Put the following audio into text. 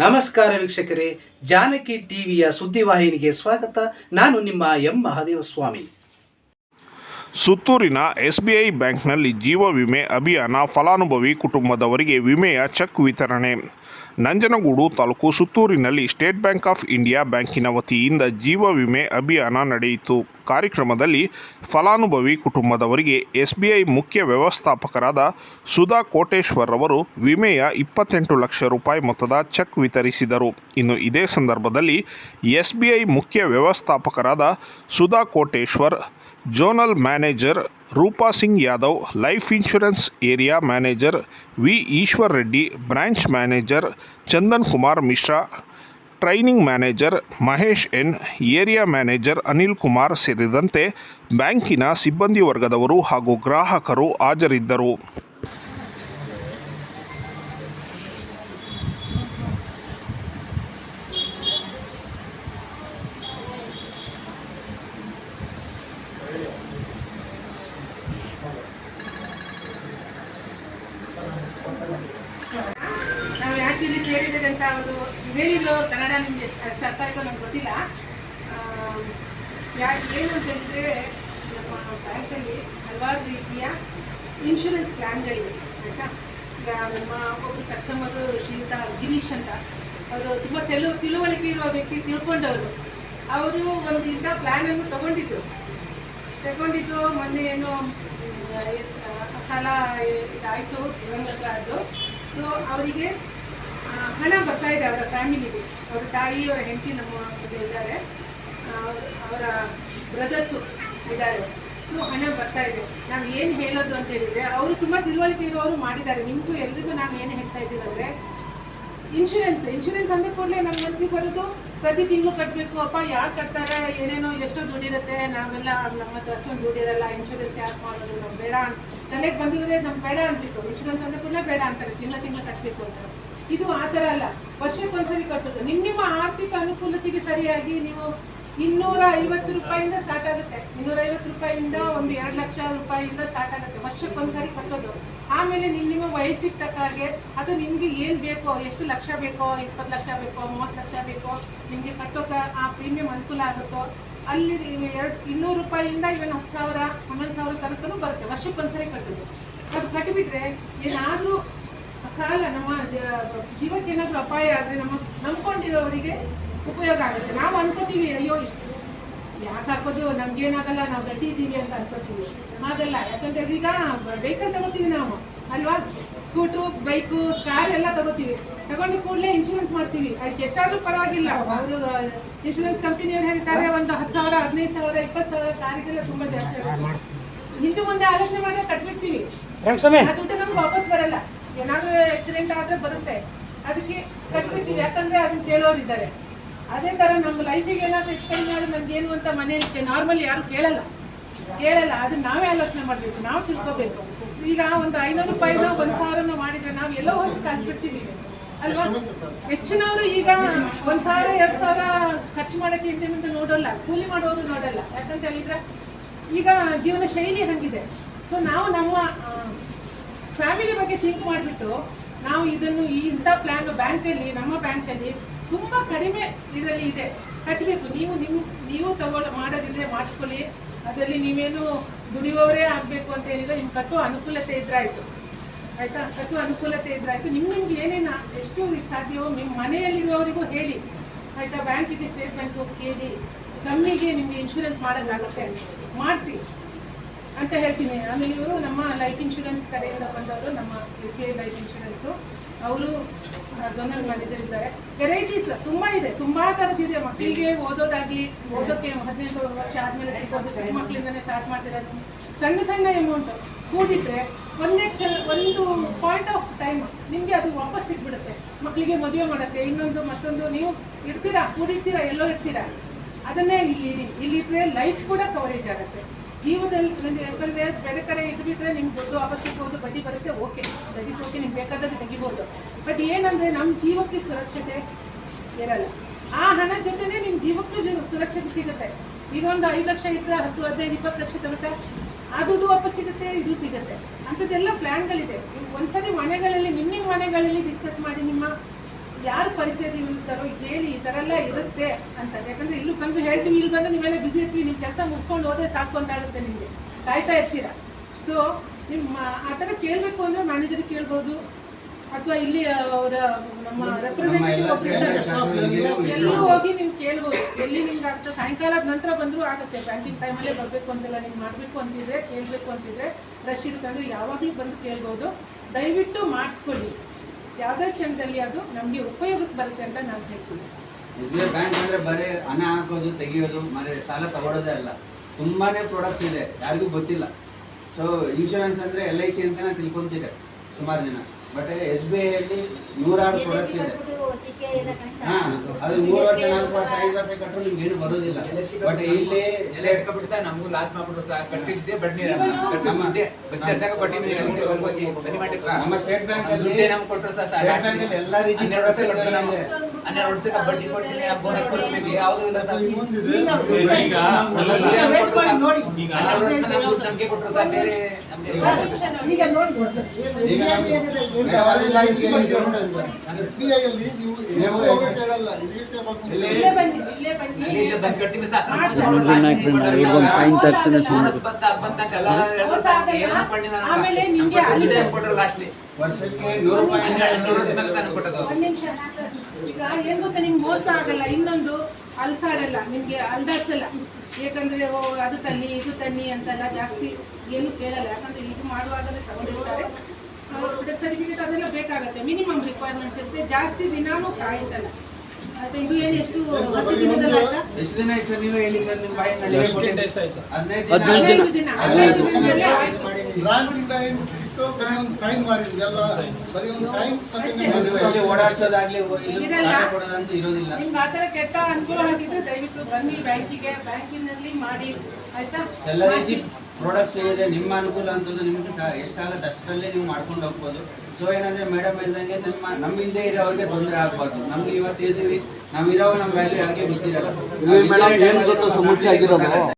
ನಮಸ್ಕಾರ ವೀಕ್ಷಕರೇ, ಜಾನಕಿ ಟಿವಿಯ ಸುದ್ದಿವಾಹಿನಿಗೆ ಸ್ವಾಗತ. ನಾನು ನಿಮ್ಮ ಎಂ. ಮಹಾದೇವ ಸ್ವಾಮಿ ಸುತ್ತೂರಿನ ಎಸ್ಬಿಐ ಬ್ಯಾಂಕ್ನಲ್ಲಿ ಜೀವ ವಿಮೆ ಅಭಿಯಾನ ಫಲಾನುಭವಿ ಕುಟುಂಬದವರಿಗೆ ವಿಮೆಯ ಚೆಕ್ ವಿತರಣೆ. ನಂಜನಗೂಡು ತಾಲೂಕು ಸುತ್ತೂರಿನಲ್ಲಿ ಸ್ಟೇಟ್ ಬ್ಯಾಂಕ್ ಆಫ್ ಇಂಡಿಯಾ ಬ್ಯಾಂಕಿನ ವತಿಯಿಂದ ಜೀವ ವಿಮೆ ಅಭಿಯಾನ ನಡೆಯಿತು. ಕಾರ್ಯಕ್ರಮದಲ್ಲಿ ಫಲಾನುಭವಿ ಕುಟುಂಬದವರಿಗೆ ಎಸ್ಬಿಐ ಮುಖ್ಯ ವ್ಯವಸ್ಥಾಪಕರಾದ ಸುಧಾ ಕೋಟೇಶ್ವರ್ ಅವರು ವಿಮೆಯ ಇಪ್ಪತ್ತೆಂಟು ಲಕ್ಷ ರೂಪಾಯಿ ಮೊತ್ತದ ಚೆಕ್ ವಿತರಿಸಿದರು. ಇನ್ನು ಇದೇ ಸಂದರ್ಭದಲ್ಲಿ ಎಸ್ಬಿಐ ಮುಖ್ಯ ವ್ಯವಸ್ಥಾಪಕರಾದ Sudha Koteshwar zonal manager Rupa Singh Yadav life insurance area manager V Eshwar Reddy branch manager Chandan Kumar Mishra training manager Mahesh N area manager Anil Kumar ಸೇರಿದಂತೆ ಬ್ಯಾಂಕಿನ ಸಿಬ್ಬಂದಿ ವರ್ಗದವರು ಹಾಗೂ ಗ್ರಾಹಕರು ಹಾಜರಿದ್ದರು. ಹೇಳಿದ್ರು ಕನ್ನಡ ನಿಮಗೆ ಅರ್ಥ ಆಯ್ತು ನಮ್ಗೆ ಗೊತ್ತಿಲ್ಲ. ಯಾಕೆ ಏನು ಅಂತ ಹೇಳಿದ್ರೆ, ನಮ್ಮ ಬ್ಯಾಂಕಲ್ಲಿ ಹಲವಾರು ರೀತಿಯ ಇನ್ಶೂರೆನ್ಸ್ ಪ್ಲ್ಯಾನ್ಗಳಿವೆ ಆಯಿತಾ? ಈಗ ನಮ್ಮ ಒಬ್ಬರು ಕಸ್ಟಮರು ಶ್ರೀಯುತ ಗಿರೀಶ್ ಅಂತ, ಅವರು ತುಂಬ ತೆಲು, ತಿಳುವಳಿಕೆ ಇರುವ ವ್ಯಕ್ತಿ ತಿಳ್ಕೊಂಡವರು. ಅವರು ಒಂದು ಇಂಥ ಪ್ಲ್ಯಾನನ್ನು ತಗೊಂಡಿದ್ರು. ತಗೊಂಡಿದ್ದು ಮೊನ್ನೆ ಏನು ಕಾಲ ಇದಾಯಿತು, ದಿವಂಗತ ಅದು. ಸೊ ಅವರಿಗೆ ಹಣ ಬರ್ತಾ ಇದೆ ಅವರ ಫ್ಯಾಮಿಲಿಗೆ. ಅವರ ತಾಯಿ, ಅವರ ಹೆಂಡತಿ ನಮ್ಮ ಇದ್ದಾರೆ. ಅವರ ಬ್ರದರ್ಸು ಇದ್ದಾರೆ. ಸೊ ಹಣ ಬರ್ತಾ ಇದೆ. ನಾವು ಏನು ಹೇಳೋದು ಅಂತ ಹೇಳಿದ್ರೆ, ಅವರು ತುಂಬ ತಿಳುವಳಿಕೆ ಇರೋರು ಮಾಡಿದ್ದಾರೆ. ನಿಮಗೂ ಎಲ್ರಿಗೂ ನಾನು ಏನು ಹೇಳ್ತಾ ಇದ್ದೀವಿ ಅಂದರೆ ಇನ್ಶೂರೆನ್ಸ್ ಇನ್ಶೂರೆನ್ಸ್ ಅಂದ ಕೂಡಲೇ ನಮ್ಮ ಮನಸ್ಸಿಗೆ ಬರೋದು. ಪ್ರತಿ ತಿಂಗಳು ಕಟ್ಟಬೇಕು ಅಪ್ಪ, ಯಾರು ಕಟ್ತಾರೆ? ಏನೇನೋ, ಎಷ್ಟೋ ದುಡ್ಡಿರುತ್ತೆ ನಾವೆಲ್ಲ ನಮ್ಮ ಹತ್ರ ಅಷ್ಟೊಂದು ದುಡ್ಡಿರಲ್ಲ ಇನ್ಶೂರೆನ್ಸ್ ಯಾಕೆ ಮಾಡೋದು? ನಾವು ಬೇಡ ತಲೆಗೆ ಬಂದಿರೋದೇ ನಮ್ಗೆ ಬೇಡ ಅಂತಿತ್ತು. ಇನ್ಶೂರೆನ್ಸ್ ಅಂದ ಕೂಡಲೇ ಬೇಡ ಅಂತಾರೆ. ತಿಂಗಳ ತಿಂಗಳು ಕಟ್ಟಬೇಕು ಅಂತ. ಇದು ಆ ಥರ ಅಲ್ಲ. ವರ್ಷಕ್ಕೊಂದ್ಸರಿ ಕಟ್ಟೋದು. ನಿಮ್ಮ ನಿಮ್ಮ ಆರ್ಥಿಕ ಅನುಕೂಲತೆಗೆ ಸರಿಯಾಗಿ ನೀವು ಇನ್ನೂರ ಐವತ್ತು ರೂಪಾಯಿಂದ ಸ್ಟಾರ್ಟ್ ಆಗುತ್ತೆ. ಇನ್ನೂರ ಐವತ್ತು ರೂಪಾಯಿಂದ ಒಂದು ಎರಡು ಲಕ್ಷ ರೂಪಾಯಿಂದ ಸ್ಟಾರ್ಟ್ ಆಗುತ್ತೆ. ವರ್ಷಕ್ಕೊಂದ್ಸರಿ ಕಟ್ಟೋದು. ಆಮೇಲೆ ನಿಮ್ಮ ನಿಮ್ಮ ವಯಸ್ಸಿಗೆ ತಕ್ಕ ಹಾಗೆ ಅದು ನಿಮಗೆ ಏನು ಬೇಕೋ, ಎಷ್ಟು ಲಕ್ಷ ಬೇಕೋ, ಇಪ್ಪತ್ತು ಲಕ್ಷ ಬೇಕೋ, ಮೂವತ್ತು ಲಕ್ಷ ಬೇಕೋ, ನಿಮಗೆ ಕಟ್ಟೋಕೆ ಆ ಪ್ರೀಮಿಯಂ ಅನುಕೂಲ ಆಗುತ್ತೋ, ಅಲ್ಲಿ ನೀವು ಎರಡು, ಇನ್ನೂರು ರೂಪಾಯಿಯಿಂದ ಇವನ್ ಹತ್ತು ಸಾವಿರ, ಹನ್ನೊಂದು ಸಾವಿರ ತನಕನೂ ಬರುತ್ತೆ. ವರ್ಷಕ್ಕೊಂದ್ಸರಿ ಕಟ್ಟೋದು. ಅದು ಕಟ್ಟಿಬಿಟ್ರೆ ಏನಾದರೂ ಕಾಲ ನಮ್ಮ ಜೀವಕ್ಕೆ ಏನಾದರೂ ಅಪಾಯ ಆದರೆ ನಮ್ಮ ನಂಬ್ಕೊಂಡಿರೋರಿಗೆ ಉಪಯೋಗ ಆಗುತ್ತೆ. ನಾವು ಅನ್ಕೋತೀವಿ ಅಯ್ಯೋ ಇಷ್ಟು ಯಾಕೆ ಹಾಕೋದು? ನಮ್ಗೇನಾಗಲ್ಲ ನಾವು ಗಟ್ಟಿ ಇದ್ದೀವಿ ಅಂತ ಅನ್ಕೋತೀವಿ. ಹಾಗಲ್ಲ. ಯಾಕಂದ್ರೆ ಈಗ ವೆಹಿಕಲ್ ತಗೋತೀವಿ ನಾವು ಅಲ್ವಾ? ಸ್ಕೂಟ್ರು ಬೈಕು ಕಾರ್ ಎಲ್ಲ ತಗೋತೀವಿ. ತಗೊಂಡು ಕೂಡಲೇ ಇನ್ಶೂರೆನ್ಸ್ ಮಾಡ್ತೀವಿ. ಅದಕ್ಕೆ ಎಷ್ಟಾದ್ರೂ ಪರವಾಗಿಲ್ಲ. ಅವರು ಇನ್ಶೂರೆನ್ಸ್ ಕಂಪನಿಯವ್ರು ಹೇಳ್ತಾರೆ ಒಂದು ಹತ್ತು ಸಾವಿರ ಹದಿನೈದು ಸಾವಿರ ಇಪ್ಪತ್ತು ಸಾವಿರ ಕಾರಿಗೆಲ್ಲ ತುಂಬ ಜಾಸ್ತಿ ಆಗುತ್ತೆ. ಹಿಂದೆ ಮುಂದೆ ಆಲೋಚನೆ ಮಾಡಿದ್ರೆ ಕಟ್ಬಿಡ್ತೀವಿ. ಆ ದುಡ್ಡು ನಮ್ಗೆ ವಾಪಸ್ ಬರಲ್ಲ. ಏನಾದ್ರೂ ಆಕ್ಸಿಡೆಂಟ್ ಆದ್ರೆ ಬರುತ್ತೆ. ಅದಕ್ಕೆ ಕಟ್ಬಿಡ್ತೀವಿ ಯಾಕಂದ್ರೆ ಅದನ್ನ ಕೇಳೋರಿದ್ದಾರೆ. ಅದೇ ತರ ನಮ್ಮ ಲೈಫಿಗೆ ಏನಾದ್ರು ಎಕ್ಸ್ಟೆಂಡ್ ಮಾಡಿ ನನಗೆ ಏನು ಅಂತ ಮನೆಯಲ್ಲಿ ನಾರ್ಮಲಿ ಯಾರು ಕೇಳಲ್ಲ. ಕೇಳಲ್ಲ. ಅದನ್ನ ನಾವೇ ಆಲೋಚನೆ ಮಾಡಬೇಕು. ನಾವು ತಿಳ್ಕೊಬೇಕು. ಈಗ ಒಂದು ಐನೂರು ರೂಪಾಯಿನ ಒಂದು ಸಾವಿರನ ಮಾಡಿದ್ರೆ ನಾವು ಎಲ್ಲೋ ಹೋಗಿ ಕಟ್ಬಿಡ್ತೀವಿ ಅಲ್ವಾ? ಹೆಚ್ಚಿನವರು ಈಗ ಒಂದ್ ಸಾವಿರ, ಎರಡ್ ಸಾವಿರ ಖರ್ಚು ಮಾಡಕ್ಕೆ ಹಿಂದೆ ಅಂತ ನೋಡಲ್ಲ. ಕೂಲಿ ಮಾಡೋರು ನೋಡಲ್ಲ. ಯಾಕಂತ ಹೇಳಿದ್ರೆ ಈಗ ಜೀವನ ಶೈಲಿ ಹಂಗಿದೆ. ಸೊ ನಾವು ನಮ್ಮ ಫ್ಯಾಮಿಲಿ ಬಗ್ಗೆ ಥಿಂಕ್ ಮಾಡಿಬಿಟ್ಟು ನಾವು ಇದನ್ನು ಈ ಇಂಥ ಪ್ಲ್ಯಾನ್ ಬ್ಯಾಂಕಲ್ಲಿ ನಮ್ಮ ಬ್ಯಾಂಕಲ್ಲಿ ತುಂಬ ಕಡಿಮೆ ಇದರಲ್ಲಿ ಇದೆ. ಕಟ್ಟಬೇಕು ನೀವು ನಿಮ್ಮ ನೀವು ತಗೊಳ್ಳೋ ಮಾಡೋದಿದ್ರೆ ಮಾಡಿಸ್ಕೊಳ್ಳಿ ಅದರಲ್ಲಿ ನೀವೇನು ದುಡಿಯುವವರೇ ಆಗಬೇಕು ಅಂತ ಏನಿಲ್ಲ. ನಿಮ್ಗೆ ಕಟ್ಟುವ ಅನುಕೂಲತೆ ಇದ್ರಾಯಿತು. ಆಯಿತಾ? ಕಟ್ಟುವ ಅನುಕೂಲತೆ ಇದ್ರಾಯಿತು. ನಿಮ್ಮ ನಿಮ್ಗೆ ಏನೇನು, ಎಷ್ಟು ಸಾಧ್ಯವೋ ನಿಮ್ಮ ಮನೆಯಲ್ಲಿರುವವರಿಗೂ ಹೇಳಿ. ಆಯಿತಾ? ಬ್ಯಾಂಕಿಗೆ ಸ್ಟೇಟ್ ಬ್ಯಾಂಕ್ ಹೋಗಿ ಕೇಳಿ. ಕಮ್ಮಿಗೆ ನಿಮಗೆ ಇನ್ಶೂರೆನ್ಸ್ ಮಾಡೋಕ್ಕಾಗುತ್ತೆ ಮಾಡಿಸಿ. ಅಂತ ಹೇಳ್ತೀನಿ. ಆಮೇಲೆ ಇವರು ನಮ್ಮ ಲೈಫ್ ಇನ್ಶೂರೆನ್ಸ್ ಕಡೆಯಿಂದ ಬಂದವರು, ನಮ್ಮ S B I life insurance ಅವರು ಜೋನಲ್ ಮ್ಯಾನೇಜರ್ ಇದ್ದಾರೆ. ವೆರೈಟೀಸ್ ತುಂಬ ಇದೆ. ತುಂಬ ಥರದ್ದಿದೆ ಮಕ್ಕಳಿಗೆ ಓದೋದಾಗಲಿ ಓದೋಕ್ಕೆ ಹದಿನೈದು ವರ್ಷ ಆದಮೇಲೆ ಸಿಗೋದು, ಚಿಕ್ಕ ಮಕ್ಕಳಿಂದನೇ ಸ್ಟಾರ್ಟ್ ಮಾಡ್ತೀರಾ ಸಣ್ಣ ಸಣ್ಣ ಅಮೌಂಟ್ ಕೂಡಿದ್ರೆ ಒಂದೇ ಕ್ಷಣ, ಒಂದು ಪಾಯಿಂಟ್ ಆಫ್ ಟೈಮ್ ನಿಮಗೆ ಅದು ವಾಪಸ್ ಸಿಕ್ಬಿಡುತ್ತೆ ಮಕ್ಕಳಿಗೆ ಮದುವೆ ಮಾಡೋಕ್ಕೆ ಇನ್ನೊಂದು ಮತ್ತೊಂದು ನೀವು ಇಡ್ತೀರಾ, ಕೂಡಿಡ್ತೀರಾ, ಎಲ್ಲೋ ಇಡ್ತೀರಾ? ಅದನ್ನೇ ಇಲ್ಲಿ ಇಲ್ಲಿಟ್ರೆ ಲೈಫ್ ಕೂಡ ಕವರೇಜ್ ಆಗುತ್ತೆ. ಜೀವದಲ್ಲಿ ನನಗೆ ಯಾಕಂದ್ರೆ ಬೇರೆ ಕಡೆ ಇಟ್ಬಿಟ್ರೆ ನಿಮ್ಗೆ ದುಡ್ಡು ಅವಶ್ಯಕ ಒಂದು ಬಡ್ಡಿ ಬರುತ್ತೆ ಓಕೆ ದಟ್ ಇಸ್ ಓಕೆ ನಿಮ್ಗೆ ಬೇಕಾದಾಗ ತೆಗಿಬೋದು. ಬಟ್ ಏನಂದ್ರೆ ನಮ್ಮ ಜೀವಕ್ಕೆ ಸುರಕ್ಷತೆ ಇರಲ್ಲ. ಆ ಹಣ ಜೊತೆನೆ ನಿಮ್ಮ ಜೀವಕ್ಕೂ ಜೀವ ಸುರಕ್ಷತೆ ಸಿಗುತ್ತೆ. ಈಗ ಒಂದು ಐದು ಲಕ್ಷ ಇದ್ರೆ ಹತ್ತು, ಹದಿನೈದು, ಇಪ್ಪತ್ತು ಲಕ್ಷ ತಗುತ್ತೆ ಆ ದುಡ್ಡು ವಾಪಸ್ ಸಿಗುತ್ತೆ, ಇದು ಸಿಗುತ್ತೆ. ಅಂಥದ್ದೆಲ್ಲ ಪ್ಲ್ಯಾನ್ಗಳಿದೆ ಒಂದ್ಸರಿ ಮನೆಗಳಲ್ಲಿ ನಿಮ್ಮ ನಿಮ್ಮ ಮನೆಗಳಲ್ಲಿ ಡಿಸ್ಕಸ್ ಮಾಡಿ ನಿಮ್ಮ ಯಾರು ಪರಿಚಯ ಇರ್ತಾರೋ ಹೇಳಿ ಈ ಥರ ಎಲ್ಲ ಇರುತ್ತೆ ಅಂತ. ಯಾಕಂದ್ರೆ ಇಲ್ಲಿ ಬಂದು ಹೇಳ್ತೀವಿ ಇಲ್ಲಿ ಬಂದು ನೀವೆಲ್ಲ ಬಿಸಿ ಇರ್ತೀವಿ ನಿಮ್ಮ ಕೆಲಸ ಮುಗಿಸ್ಕೊಂಡು ಹೋದ್ರೆ ಸಾಕು ಅಂತ ಆಗುತ್ತೆ ನಿಮಗೆ. ಕಾಯ್ತಾ ಇರ್ತೀರಾ? ಸೊ ನಿಮ್ಮ ಆ ಥರ ಕೇಳಬೇಕು ಅಂದರೆ ಮ್ಯಾನೇಜರ್ ಕೇಳ್ಬೋದು. ಅಥವಾ ಇಲ್ಲಿ ಅವರ ನಮ್ಮ ರೆಪ್ರೆಸೆಂಟೇಟಿವ್ ಎಲ್ಲೂ ಹೋಗಿ ನೀವು ಕೇಳ್ಬೋದು. ಎಲ್ಲಿ ನಿಮ್ಗೆ ಆಗ್ತದೆ ಸಾಯಂಕಾಲದ ನಂತರ ಬಂದರೂ ಆಗುತ್ತೆ. ಬ್ಯಾಂಕಿಂಗ್ ಟೈಮಲ್ಲೇ ಬರಬೇಕು ಅಂತಿಲ್ಲ ನೀವು ಮಾಡಬೇಕು ಅಂತಿದ್ರೆ ಕೇಳಬೇಕು ಅಂತಿದ್ರೆ ರಶ್ ಇರ್ತಂದ್ರೆ ಯಾವಾಗಲೂ ಬಂದು ಕೇಳ್ಬೋದು. ದಯವಿಟ್ಟು ಮಾಡಿಸ್ಕೊಳ್ಳಿ. ಯಾವುದೇ ಕ್ಷಣದಲ್ಲಿ ಅದು ನಮಗೆ ಉಪಯೋಗಕ್ಕೆ ಬರುತ್ತೆ ಅಂತ ನಾನು ಹೇಳ್ತೀನಿ ಎಸ್ ಬ್ಯಾಂಕ್ ಅಂದ್ರೆ ಬರೀ ಹಣ ಹಾಕೋದು, ತೆಗಿಯೋದು, ಮನೆ ಸಾಲ ತಗೊಳ್ಳೋದೇ ಅಲ್ಲ. ತುಂಬಾನೇ ಪ್ರಾಡಕ್ಟ್ಸ್ ಇದೆ, ಯಾರಿಗೂ ಗೊತ್ತಿಲ್ಲ. ಸೊ ಇನ್ಶೂರೆನ್ಸ್ ಅಂದ್ರೆ ಎಲ್ ಐ ಸಿ ಅಂತ ತಿಳ್ಕೊಂತಿದೆ ಸುಮಾರು ಜನ. ಬಟ್ ಎಸ್ ಬಿ ಐಯಲ್ಲಿ ನೂರಾರು ಪ್ರಾಡಕ್ಟ್ಸ್ ಇದೆ. ಹಾ ಅದು ಮೂರು ವರ್ಷ ನಾಲ್ಕು ವರ್ಷ ಐದು ವರ್ಷ ಕಟ್ಟರು ನಿಮ್ಗೆ ಏನು ಬರೋದಿಲ್ಲ ಬಟ್ ಇಲ್ಲಿ ಸಹ ನಮಗೂ ಲಾಸ್ ಮಾಡ್ಬಿಟ್ಟು ಸರ್ ಕಟ್ಟಿದ್ದೆ ಸರಿ ನಮ್ಮ ಸ್ಟೇಟ್ ಬ್ಯಾಂಕ್ ಅಲ್ಲಿ ದುಡ್ಡೇ ನಮ್ಗೆ ಕೊಟ್ಟರು ಸರ್ ಸ್ಟೇಟ್ ಬ್ಯಾಂಕ್ ಅಲ್ಲಿ ಎಲ್ಲಾ ರೀತಿ ಹನ್ನೆರಡು ವರ್ಷ ಕೊಡ್ತೀವಿ ನಾವು ಇದೆ. ಹನ್ನೆರಡು ವರ್ಷಕ್ಕೆ ಬಡ್ಡಿ ಕೊಡ್ತೀನಿ ಬೋನಸ್ ಕೊಡ್ತೀವಿ ಯಾವುದು ಇಲ್ಲ. ಸರ್ ಈಗ. ಹನ್ನೆರಡು ವರ್ಷ ನಮ್ಗೆ ಕೊಟ್ಟರು ಸಹ ಬೇರೆ ಈಗ ನೋಡಿ ಈಗ ಎಸ್ ಬಿ ಐ ಅಲ್ಲಿ ನೀವು. ಆಮೇಲೆ ನಿಮ್ಗೆ ವರ್ಷಕ್ಕೆ ನೂರು ರೂಪಾಯಿ ಈಗ ಏನ್ ಗೊತ್ತಾ ನಿಮ್ಗೆ ಮೋಸ ಆಗಲ್ಲ ಇನ್ನೊಂದು ಅಲ್ಸಾಡಲ್ಲ ನಿಮಗೆ ಅಲ್ದಾಡ್ಸಲ್ಲ. ಯಾಕಂದ್ರೆ ಓ ಅದು ತನ್ನಿ ಇದು ತನ್ನಿ ಅಂತೆಲ್ಲ ಜಾಸ್ತಿ ಏನು ಕೇಳಲ್ಲ. ಯಾಕಂದ್ರೆ ಇದು ಮಾಡುವಾಗಲೇ ತಗೊಂಡಿರ್ತಾರೆ. ಸರ್ಟಿಫಿಕೇಟ್ ಅದೆಲ್ಲ ಬೇಕಾಗುತ್ತೆ. ಮಿನಿಮಮ್ ರಿಕ್ವೈರ್ಮೆಂಟ್ಸ್ ಇರುತ್ತೆ. ಜಾಸ್ತಿ ದಿನಾನು ಕಾಯಿಸಲ್ಲ. ಮತ್ತೆ ಇದು ಏನು ಎಷ್ಟು ಹತ್ತು ದಿನದಲ್ಲ ಆಯ್ತಾ? ಎಷ್ಟು ದಿನ ಆಯ್ತು ಸರ್? ನೀವೇ ಹೇಳಿ ಸರ್ ನಿಮ್ಮ ಬಾಯಿಂದ ಹದಿನೈದು ದಿನ ಹದಿನೈದು ದಿನದಲ್ಲೇ ಇತ್ತು ಬರೀ ಒಂದು ಸೈನ್ ಮಾಡಿದ್ವಿ ಅಲ್ವಾ? ಬರೀ ಒಂದು ಸೈನ್ ಇಲ್ಲಿ ಓಡಾಡ್ಸೋದಾಗ್ಲಿ ಇರೋದಿಲ್ಲ. ನಿಮ್ಗೆ ಆ ಥರ ಕೆಟ್ಟ ಅನುಕೂಲ ಆಗಿದ್ರೆ ದಯವಿಟ್ಟು ಬನ್ನಿ ಬ್ಯಾಂಕಿಗೆ. ಬ್ಯಾಂಕಿನಲ್ಲಿ ಮಾಡಿ. ಆಯ್ತಾ? ಎಲ್ಲ ರೀತಿ. ಪ್ರಾಡಕ್ಟ್ಸ್ ಏನಿದೆ ನಿಮ್ಮ ಅನುಕೂಲ ಅಂತಂದ್ರೆ ನಿಮ್ಗೆ ಸಹ ಎಷ್ಟಾಗತ್ತೆ ಅಷ್ಟರಲ್ಲೇ ನೀವು ಮಾಡ್ಕೊಂಡು ಹೋಗ್ಬೋದು. ಸೊ ಏನಂದ್ರೆ ಮೇಡಮ್ ಇದ್ದಂಗೆ ನಮ್ಮ ನಮ್ಮ ಹಿಂದೆ ಇರೋರಿಗೆ ತೊಂದರೆ ಆಗ್ಬಾರ್ದು. ನಮ್ಗೆ ಇವತ್ತು ಇದ್ದೀವಿ ನಾವು ಇರೋ ನಮ್ಮ ವ್ಯಾಲ್ಯೂ ಹಾಗೆ ಗೊತ್ತಿರಲ್ಲ. ಏನ್ ಗೊತ್ತಾ? ಸಮಸ್ಯೆ ಆಗಿರೋದು.